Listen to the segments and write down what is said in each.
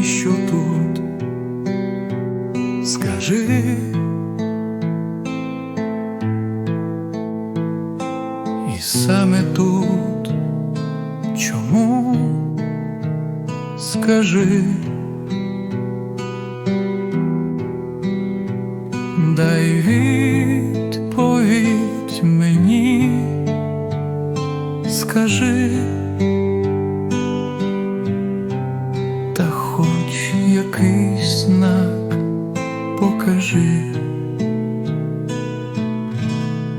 ти що тут, скажи, і саме тут. Чому? Скажи, дай відповідь мені, скажи. Покажи.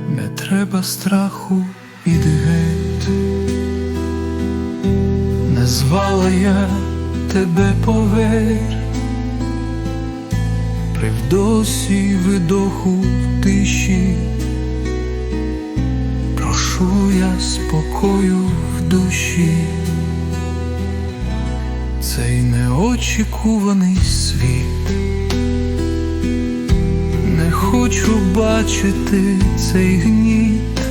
Не треба страху іди геть, не звала я тебе повер, при вдосі видоху в тиші, прошу я спокою в душі, цей неочікуваний світ. Хочу бачити цей гніт,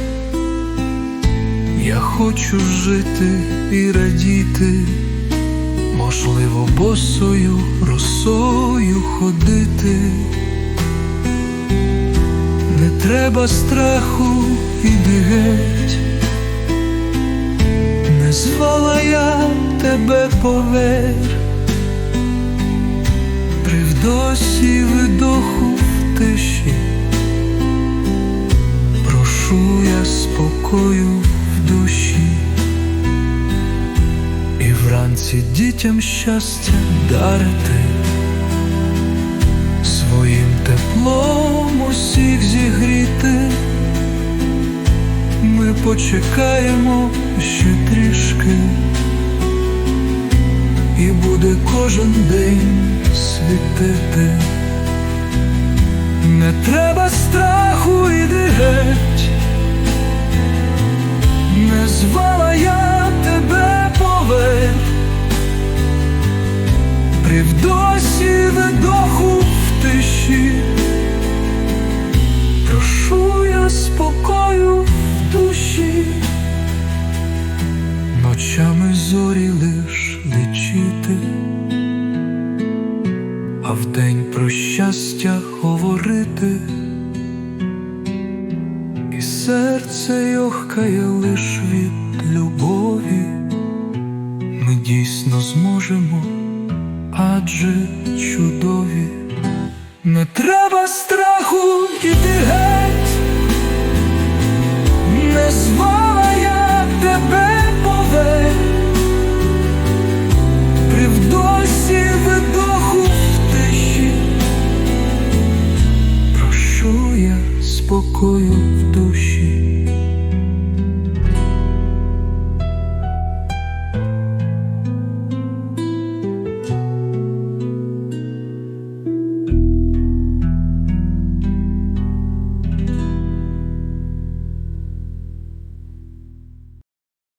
я хочу жити і радіти, можливо, босою росою ходити. Не треба страху, іди геть, не звала я тебе повер, при вранці дітям щастя дарити, своїм теплом усіх зігріти. Ми почекаємо ще трішки, і буде кожен день світити. Не треба страху ночами зорі лиш лечити. А вдень про щастя говорити, і серце йохкає лиш від любові, ми дійсно зможемо, адже чудові, не треба страху іти геть. 过于